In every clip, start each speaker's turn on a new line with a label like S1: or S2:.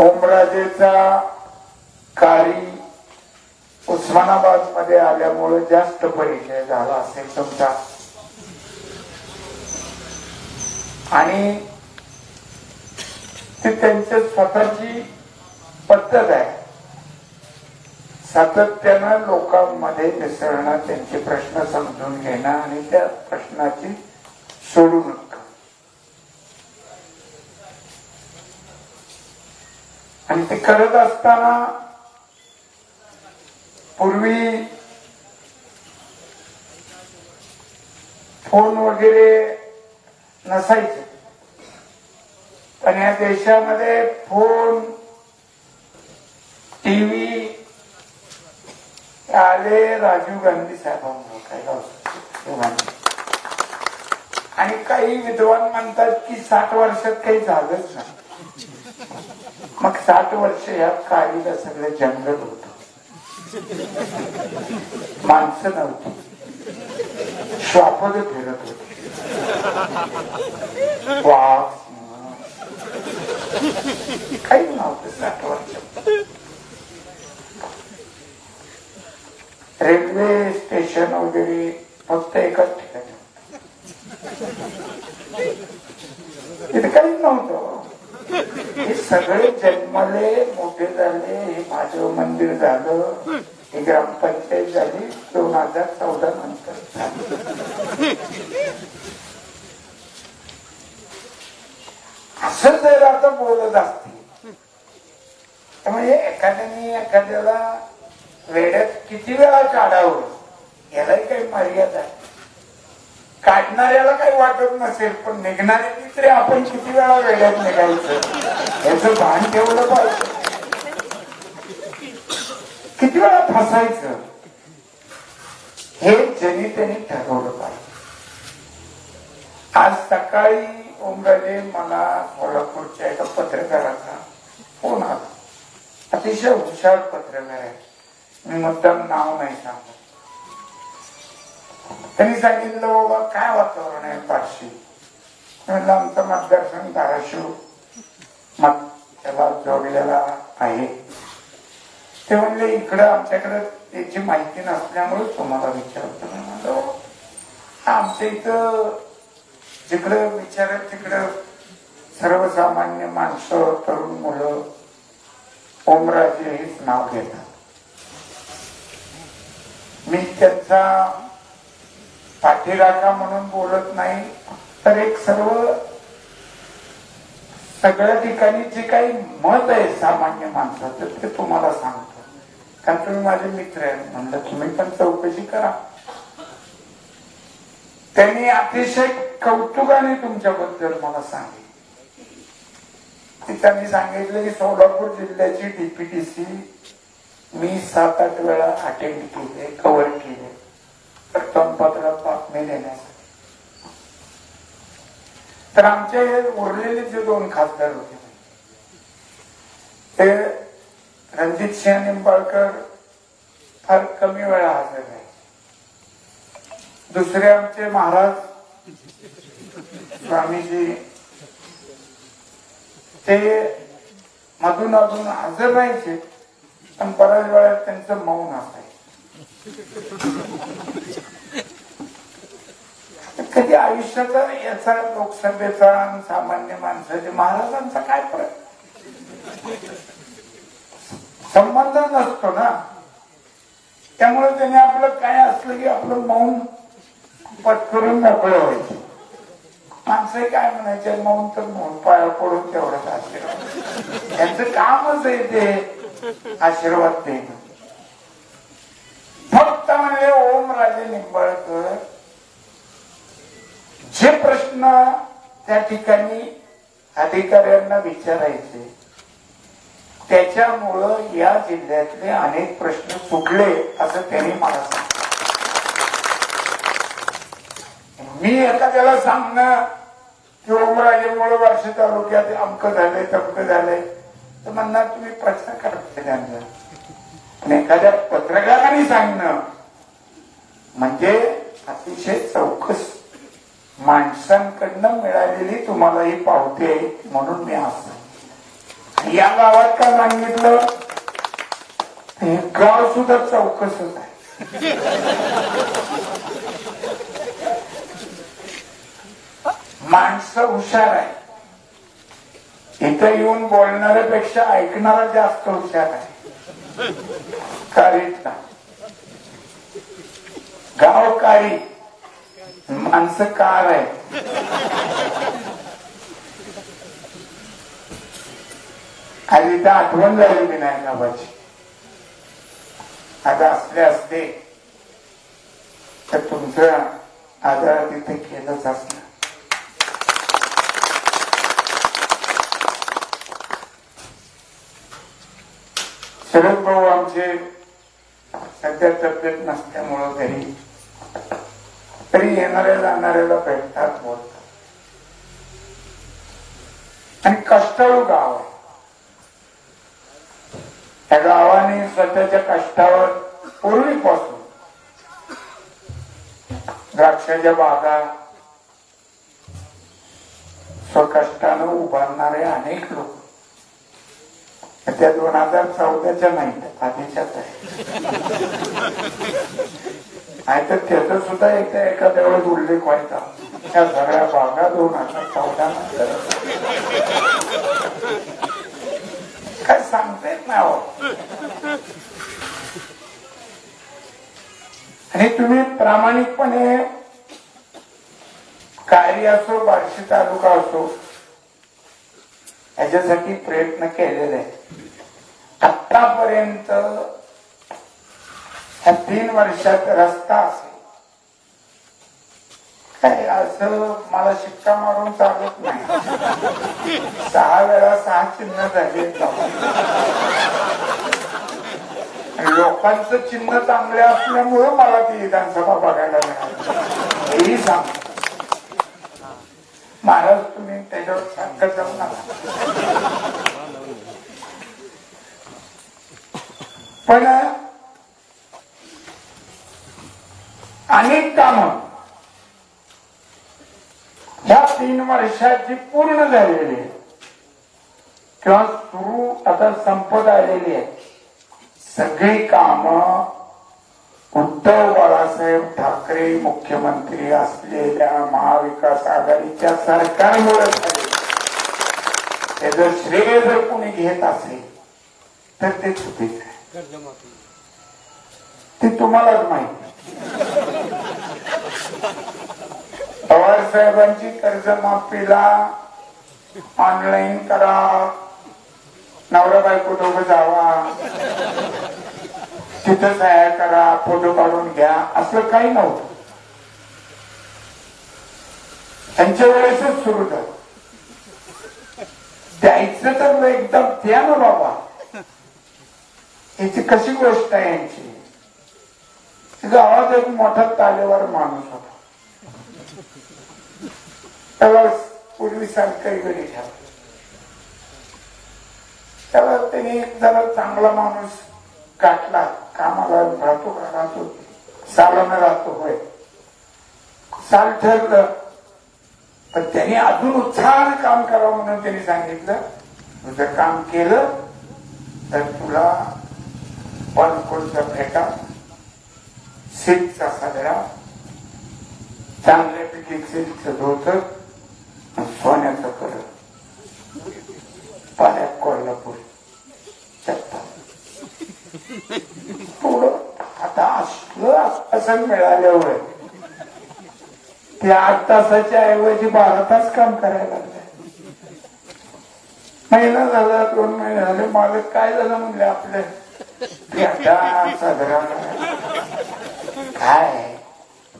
S1: ओमराजेचा कारी उस्मानाबादमध्ये आल्यामुळे जास्त परिचय झाला असेल तुमचा. आणि ती त्यांच्या स्वतःची पद्धत आहे. सातत्यानं लोकांमध्ये मिसळणं त्यांचे प्रश्न समजून घेणं आणि त्या प्रश्नाची सोडून आणि ते करत असताना पूर्वी फोन वगैरे नसायचे. पण या देशामध्ये फोन टीव्ही आले राजीव गांधी साहेबांमुळे काय आणि काही विद्वान म्हणतात की साठ वर्षात काही झालंच नाही. साठ वर्ष या काळीला सगळं जंगल होत. माणसं नव्हती. श्वापद फिरत होती. वाघ काही नव्हतं साठ वर्ष. रेल्वे स्टेशन वगैरे फक्त एकाच ठिकाणी तिथे काहीच नव्हतं. हे सगळे जन्मले मोठे झाले हे महादेव मंदिर झालं ही ग्रामपंचायत झाली दोन हजार चौदा नंतर. असं जर आता बोलत असते त्यामुळे एखाद्याने एखाद्याला वेड्यात किती वेळा काढावं? यालाही काही मर्यादा आहे. काढणाऱ्याला काही वाटत नसेल पण निघणारे तिसरे आपण किती वेळा वेड्यात निघायचं? याचं भान ठेवलं पाहिजे? किती वेळा फसायचं? हे ज्यांनी त्यांनी ठरवलं पाहिजे. आज सकाळी ओमराजे मला कोल्हापूरच्या एका पत्रकाराचा फोन आला. अतिशय हुशार पत्रकार आहे. मी मुद्दाम नाव नाही सांगत. त्यांनी सांगितलं बाबा काय वातावरण आहे पाचशे म्हणलं आमचा मतदारसंघ धाराशिव मग त्याला जोडलेला आहे. ते म्हणले इकडं आमच्याकडे त्याची माहिती नसल्यामुळे तुम्हाला विचारतो. मी म्हणलो आमच्या इथं जिकडं विचारत तिकडं सर्वसामान्य माणसं तरुण मुलं ओमराजे हेच नाव घेतात. मी त्यांचा पाठीराखा म्हणून बोलत नाही तर एक सर्व सगळ्या ठिकाणी जे काही मत आहे सामान्य माणसाचं ते तुम्हाला सांगतो. कारण तुम्ही माझे मित्र आहे म्हणलं तुम्ही पण चौकशी करा. त्यांनी अतिशय कौतुकाने तुमच्याबद्दल मला सांगितलं. त्यांनी सांगितलं की सोलापूर जिल्ह्याची डीपीटीसी मी सात आठ वेळा अटेंड केले कव्हर केले. वर्तमानपत्रात बातमी देण्यासाठी. तर आमचे हे उरलेले जे दोन खासदार होते ते रणजित सिंह निंबाळकर फार कमी वेळा हजर आहे दुसरे आमचे महाराज स्वामीजी ते मधून अजून हजर राहायचे पण बऱ्याच वेळा त्यांचं मौन असायचं. कधी आयुष्याचा याचा लोकसभेचा आणि सामान्य माणसाच्या महाराजांचा काय फरक? संबंध नसतो ना. त्यामुळे त्याने आपलं काय असलं की आपलं मौन पत्करून मोकळं व्हायचं माणसं काय म्हणायचे मौन तर मौन पाया पडून तेवढंच आशीर्वाद. त्यांचं कामच आहे ते आशीर्वाद देणं. फक्त म्हणजे ओम राजे निंबाळकर जे प्रश्न त्या ठिकाणी अधिकाऱ्यांना विचारायचे त्याच्यामुळं या जिल्ह्यातले अनेक प्रश्न सुटले असं त्यांनी मला सांगितलं. मी एखाद्याला सांगणं की ओमराजेमुळे वर्ष तालुक्यात अमक झालंय तमक झालंय तर म्हणणार तुम्ही प्रश्न करता त्यांचा पण एखाद्या पत्रकाराने सांगणं म्हणजे अतिशय चौकस माणसांकडनं मिळालेली तुम्हाला ही पावती आहे म्हणून मी असं या गावात का सांगितलं? हे गाव सुद्धा चौकसच आहे. माणसं हुशार आहे. इथं येऊन बोलणाऱ्यापेक्षा ऐकणारा जास्त हुशार आहे. कारीतला गाव कारी माणसं कार आहे. आणि इथं आठवण झालेली नाही गावाची आता असले असते तर तुमचं आदर तिथे केलंच असणार. शरद भाऊ आमचे सध्या तब्येत नसल्यामुळं घरी तरी येणाऱ्या जाणाऱ्याला भेटतात बोलतात. आणि कष्टाळू गाव आहे. या गावाने स्वतःच्या कष्टावर पूर्वीपासून द्राक्षाच्या बागा स्वकष्टानं उभारणारे अनेक लोक. त्या दोन हजार चौदाच्या नाही आधीच्याच आहे नाही तर त्याचा सुद्धा एकदा एखाद्या वेळेस उल्लेख व्हायचा त्या सगळ्या बागा दोन हजार चौदा नंतर काय सांगता येत नाही हो आणि तुम्ही प्रामाणिकपणे कार्य असो बार्शी तालुका असो याच्यासाठी प्रयत्न केलेले आहे आतापर्यंत ह्या तीन वर्षात रस्ता असेल. काय असं मला शिक्का मारून चालत नाही. सहा वेळा सहा चिन्ह झाले लोकांचं चिन्ह चांगले असल्यामुळं मला ती विधानसभा बघायला मिळाली. हेही सांग. महाराज तुम्ही त्याच्यावर सांगत जाऊ नका. पण अनेक काम ह्या तीन वर्षाची पूर्ण झालेली आहे. किंवा सुरू आता संपत आलेली आहे. सगळी काम उद्धव बाळासाहेब ठाकरे मुख्यमंत्री असलेल्या महाविकास आघाडीच्या सरकारमुळे झाले त्याचं श्रेय जर कोणी घेत असेल तर ते चुकीचं आहे. ते तुम्हालाच माहिती साहेबांची कर्जमाफीला ऑनलाईन करा. नवरा बायको दोघं जावा. तिथं सह्या करा फोटो काढून घ्या. असं काही नव्हतं. त्यांच्या वेळेसच सुरू झालं. द्यायचं तर एकदम द्या ना बाबा. याची कशी गोष्ट आहे यांची? गावात एक मोठा तालेवर माणूस होता. त्याला पूर्वी सारखं घरी ठेवलं त्याला त्यांनी एक जरा चांगला माणूस काटला कामाला राहतो का? राहतो. सालानं राहतो होय. साल ठरलं. पण त्यांनी अजून उत्साहानं काम करावं म्हणून त्यांनी सांगितलं. तुझं काम केलं तर तुला पण पणकोलचा फेटा सीटचा सदरा चांगल्यापैकी सिल्कचं होत सोन्याचं कलर. पाण्यात कोल्हापूर. पुढं आता असलं आश्वासन मिळाल्यावर ते आठ तासाच्या ऐवजी बारा तास काम करायला लागले महिना झाला दोन महिने झाले मालक काय झालं म्हणले आपले? साजरा काय?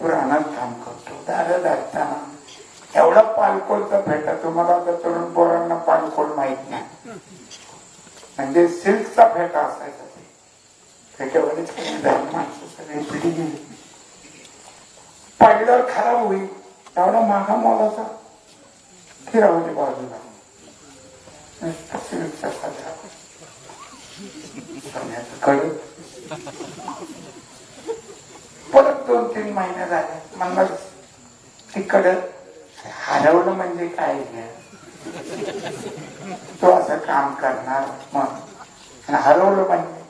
S1: पुराणात काम कर दादा दाखताना एवढा पालकोलचा फेटा तुम्हाला आता तरुण पोरांना पालखोल माहीत नाही. म्हणजे सिल्कचा फेटा असायचा ते. फेट्यावरच माणसं सगळी पिढी गेली. पाडल्यावर खराब होईल. एवढा मागा मोलाचा फिरावली बाजूला. सिल्कचा साजरा सोन्याचं परत दोन तीन महिने झाले. म्हणणार तिकडं. हरवलं म्हणजे काय तो असं काम करणार मग. हरवलं म्हणजे?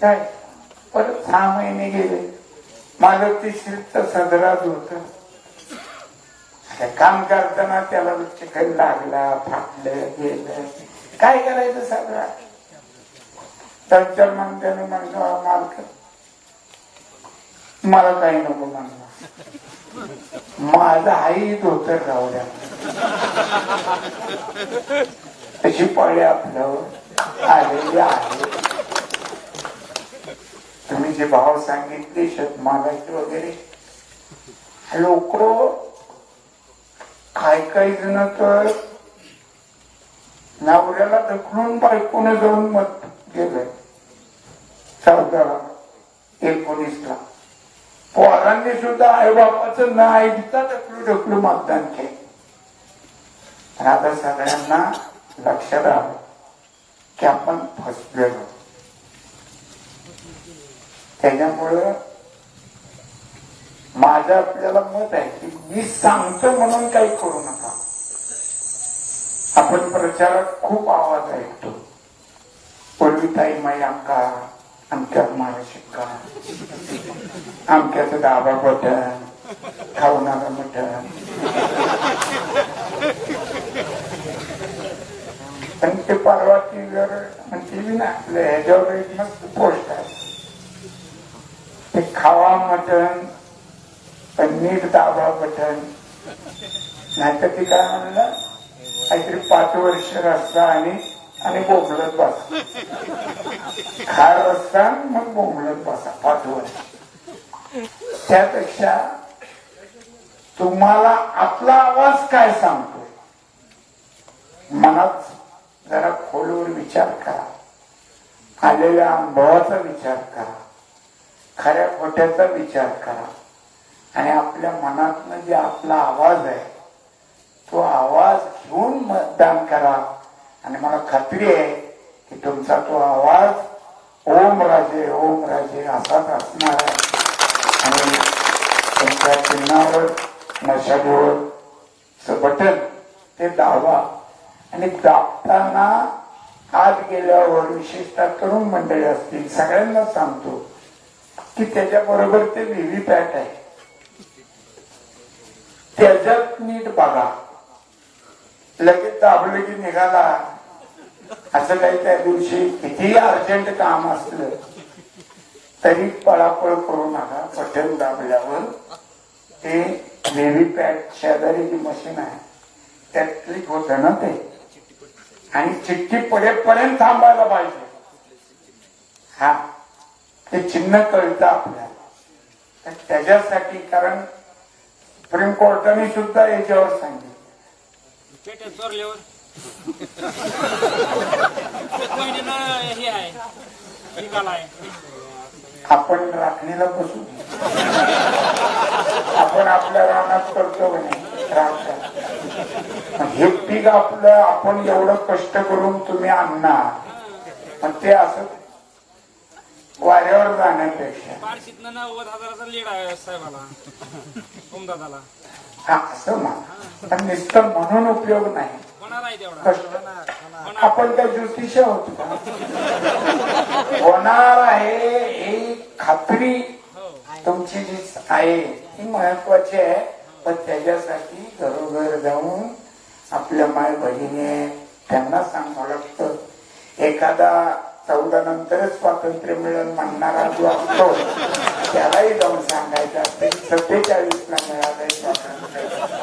S1: काय? परत सहा महिने गेले. माझं ते शिस्त सदरात होत. आता काम करताना त्याला चिकन लागला फाटलं गेलं. काय करायचं सदरा त्यांच्या मग त्याने म्हणलं मालक मला काही नको म्हणलं. माझा आई धोतर राहू तशी पळे आपल्यावर आलेली आहे. तुम्ही जे भाव सांगितले शेतमालाचे वगैरे लोक काय काही जण तर नवऱ्याला दखडून बायकोनं जाऊन मत गेलंय चौदाला एकोणीसला. पोरांनी सुद्धा आईबापाचं ना ऐकता ढकलू ढकलू मतदान केलं. आता सगळ्यांना लक्षात आलं की आपण फसलेलो. त्याच्यामुळं माझं आपल्याला मत आहे की मी सांगतो म्हणून काही करू नका. आपण प्रचारात खूप आवाज ऐकतो. पूर्वी ताई माई आमच्या मारा शिक्का. आमक्याचं दाबा बटन खावणारा मटण पण ते परवा टीव्हीवर टीव्ही ना आपल्या ह्याच्यावर एक मस्त पोस्ट आहे. ते खावा मटण पण नीट दाबा बटन नाहीतर ती काय म्हणलं काहीतरी पाच वर्ष रस्ता आणि आणि बोंबलत बसा. खा रस्ता मग बोंबलत बसा. पाठवत त्यापेक्षा तुम्हाला आपला आवाज काय सांगतो? मनात जरा खोलवर विचार करा. आलेल्या अनुभवाचा विचार करा. खऱ्या खोट्याचा विचार करा. आणि आपल्या मनातनं जे आपला आवाज आहे तो आवाज घेऊन मतदान करा. आणि मला खात्री आहे की तुमचा तो आवाज ओम राजे ओम राजे असाच असणार आहे. आणि तुमच्या चिन्हावर मशालीवर बटन ते दाबा. आणि दाबताना आत गेल्यावर विशेषतः तरुण मंडळी असतील सगळ्यांना सांगतो की त्याच्याबरोबर ते व्हीव्हीपॅट आहे. त्याच्यात नीट बघा. लगेच दाबलं की निघाला. असं काही त्या दिवशी कितीही अर्जंट काम असलं तरी पळापळ करू नका. बटन दाबल्यावर ते व्हीव्हीपॅट शेजारी जी मशीन आहे त्यात क्लिक होत ना ते. आणि चिठ्ठी पडेपर्यंत थांबायला पाहिजे. हा ते चिन्ह कळतं आपल्याला. तर त्याच्यासाठी कारण सुप्रीम कोर्टाने सुद्धा याच्यावर सांगितलं.
S2: हे आहे निकाल आहे
S1: आपण राखणीला बसू. आपण आपल्या रानात करतो हे पीक आपलं आपण एवढं कष्ट करून तुम्ही आणणार. पण ते असं वाऱ्यावर जाण्यापेक्षा.
S2: नव्वद हजाराचा लीड आहे साहेबाला.
S1: असं म्हणून उपयोग नाही.
S2: तेवढा
S1: आपण काय ज्योतिष आहोत का? होणार आहे ही खात्री
S2: हो.
S1: तुमची जी आहे ती महत्वाची आहे. पण त्याच्यासाठी घरोघर जाऊन आपल्या माय बहिणी त्यांना सांगावं लागतं. एखादा चौदा नंतरच स्वातंत्र्य मिळेल म्हणणारा जो असतो त्यालाही जाऊन सांगायचं असते. सत्तेचाळीस ला मिळालंय स्वातंत्र्य.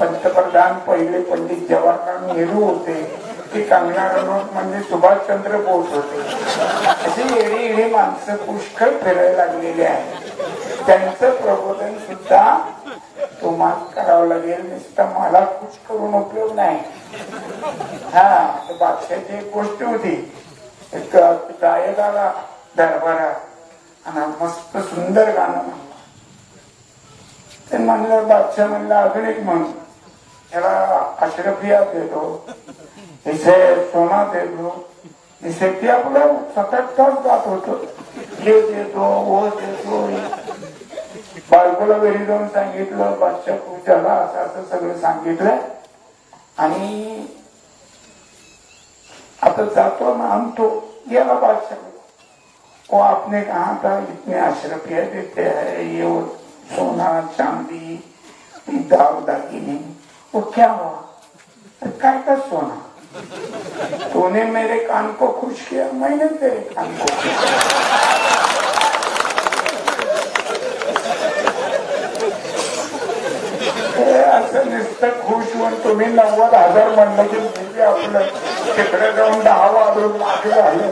S1: पंतप्रधान पहिले पंडित जवाहरलाल नेहरू होते. ते कंगना रनौत म्हणजे सुभाषचंद्र बोस होते. अशी एडी एडी माणसं पुष्कळ फिरायला लागलेली आहे त्यांचं प्रबोधन सुद्धा तुम्हाला करावं लागेल. नुसतं मला खुश करून उपयोग नाही. हा तर बादशाची एक गोष्ट होती. एक गायक आला दरबारात आणि मस्त सुंदर गाणं म्हणलं. ते म्हणलं बादशाह म्हणलं अजून एक म्हण. त्याला अशरफिया देतो इथे सोना देतो इथे ते आपल्या सतत तास जात होत. हे देतो वो देतो. बायकोला घरी जाऊन सांगितलं बादशा पूजाला असं असं सगळं सांगितलं. आणि आता जातो ना आणतो गेला बादशाह. वो आपने कहा था इतने अशरफिया देते है ये सोना चांदी दाव दागिनी. वो क्या हुआ काय का सोना. तूने मेरे कान को खुश किया मैंने तेरे कान को खुश किया. असं नुसतं खुश होऊन तुम्ही नव्वद हजार म्हणलं की मी आपलं तिकडे जाऊन दहा वाजून मागे झालं.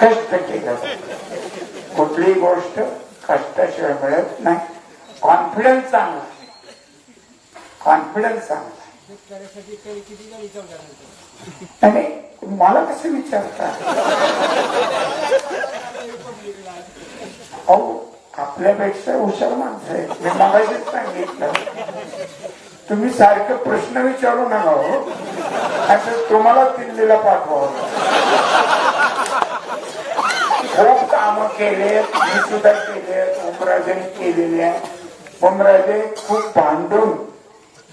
S1: कष्ट केलं. कुठलीही गोष्ट कष्टाशिवाय मिळत नाही. कॉन्फिडन्स चांगला. कॉन्फिडन्स चांगला आणि मला कसं विचारता अहो आपल्यापेक्षा हुशार माणसं आहे मी मगाशीच सांगितलं. तुम्ही सारखे प्रश्न विचारू नका हो. असं तुम्हाला दिल्लीला पाठवावं. खूप काम केले मी सुद्धा केले उमराजेने केलेले आहे. उमराजे खूप भांडून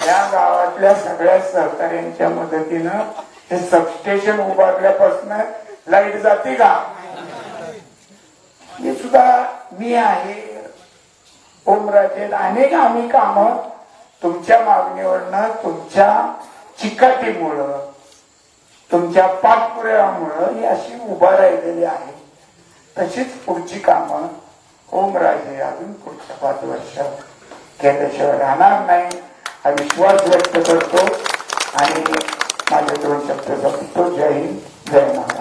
S1: या गावातल्या सगळ्या सहकाऱ्यांच्या मदतीनं हे सबस्टेशन उभारल्यापासून लाइट जाते का? हे सुद्धा मी आहे ओमराजे. अनेक आम्ही काम तुमच्या मागणीवरनं तुमच्या चिकाटीमुळं तुमच्या पाठपुराव्यामुळं ही अशी उभा राहिलेली आहे. तशीच पुढची कामं ओमराजे अजून पुढच्या पाच वर्षात केल्याशिवाय राहणार नाही हा विश्वास व्यक्त करतो आणि माझे दोन शब्द संपतो जय हिंद जय महाराज